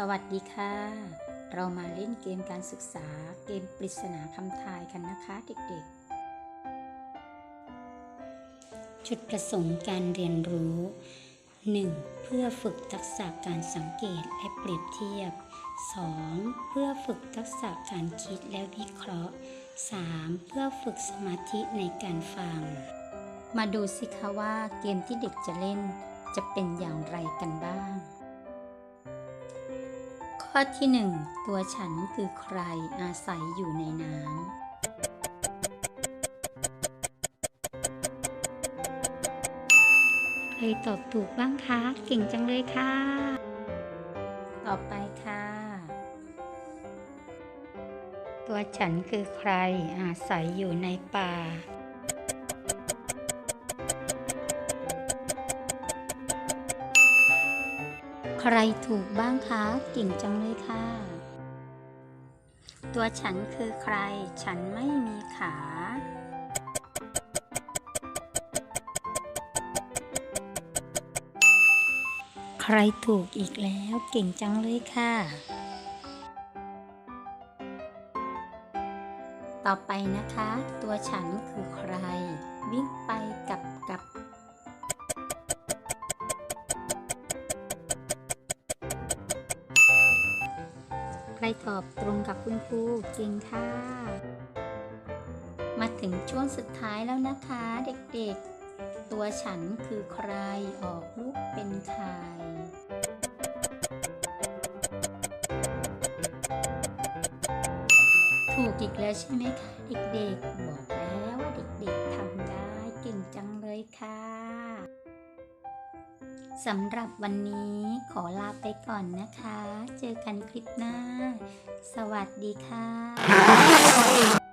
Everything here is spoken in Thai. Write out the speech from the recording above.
สวัสดีค่ะ เรามาเล่นเกมการศึกษาเกมปริศนาคำทายกันนะคะเด็กๆ จุดประสงค์การเรียนรู้ 1. เพื่อฝึกทักษะการสังเกตและเปรียบเทียบ 2. เพื่อฝึกทักษะการคิดและวิเคราะห์ 3. เพื่อฝึกสมาธิในการฟัง มาดูสิคะว่าเกมที่เด็กจะเล่นจะเป็นอย่างไรกันบ้าง ข้อที่หนึ่งตัวฉันคือใครอาศัยอยู่ในน้ำใครตอบถูกบ้างคะ เก่งจังเลยค่ะ ต่อไปค่ะ ตัวฉันคือใครอาศัยอยู่ในป่า ใครถูกบ้างคะเก่งจังเลยค่ะ ตัวฉันคือใคร ฉันไม่มีขา ใครถูกอีกแล้วเก่งจังเลยค่ะ ต่อไปนะคะ ตัวฉันคือใคร วิ่งไปกับกับ ใครตอบตรงกับคุณครูเก่งค่ะ มาถึงช่วงสุดท้ายแล้วนะคะเด็กๆ ตัวฉันคือใครออกลูกเป็นไข่ถูกอีกแล้วใช่ไหมคะเด็กๆ บอกแล้ว สำหรับวันนี้ขอลาไปก่อนนะคะ เจอกันคลิปหน้า สวัสดีค่ะ